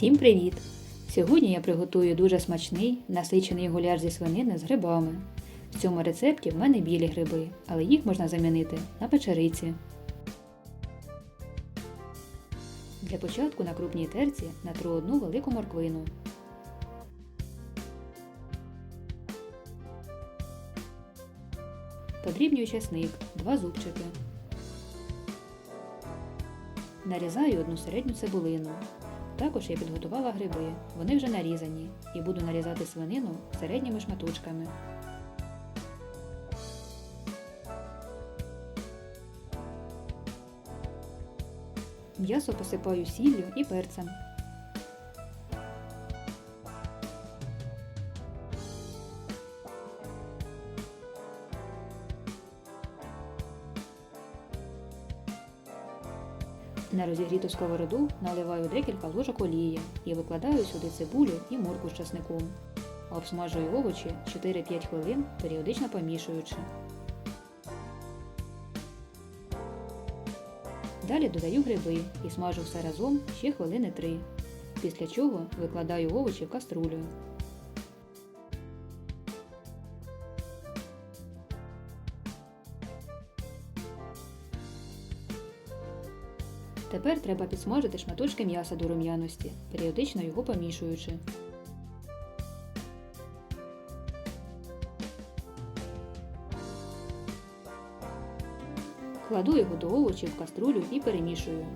Всім привіт! Сьогодні я приготую дуже смачний насичений гуляш зі свинини з грибами. В цьому рецепті в мене білі гриби, але їх можна замінити на печериці. Для початку на крупній терці натру одну велику морквину. Подрібнюю часник, два зубчики. Нарізаю одну середню цибулину. Також я підготувала гриби, вони вже нарізані, і буду нарізати свинину середніми шматочками. М'ясо посипаю сіллю і перцем. На розігріту сковороду наливаю декілька ложок олії і викладаю сюди цибулю і морку з часником. Обсмажую овочі 4-5 хвилин, періодично помішуючи. Далі додаю гриби і смажу все разом ще хвилини 3, після чого викладаю овочі в каструлю. Тепер треба підсмажити шматочки м'яса до рум'яності, періодично його помішуючи. Кладу його до овочів в каструлю і перемішую.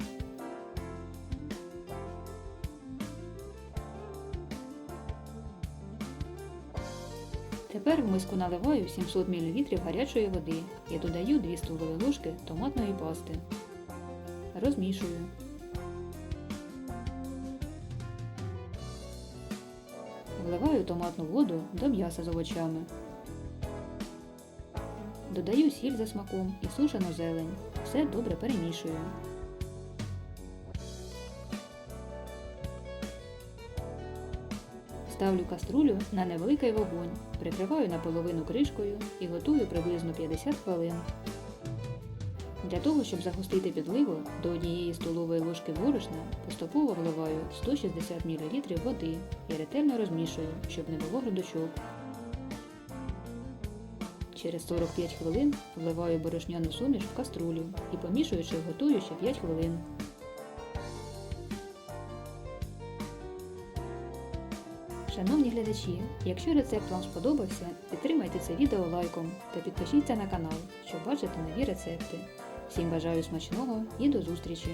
Тепер в миску наливаю 700 мл гарячої води і додаю 2 столові ложки томатної пасти. Розмішую. Вливаю томатну воду до м'яса з овочами. Додаю сіль за смаком і сушену зелень. Все добре перемішую. Ставлю каструлю на невеликий вогонь, прикриваю наполовину кришкою і готую приблизно 50 хвилин. Для того, щоб загустити підливу, до однієї столової ложки борошна поступово вливаю 160 мл води і ретельно розмішую, щоб не було грудочок. Через 45 хвилин вливаю борошняну суміш в каструлю і помішуючи готую ще 5 хвилин. Шановні глядачі, якщо рецепт вам сподобався, підтримайте це відео лайком та підпишіться на канал, щоб бачити нові рецепти. Всім бажаю смачного і до зустрічі!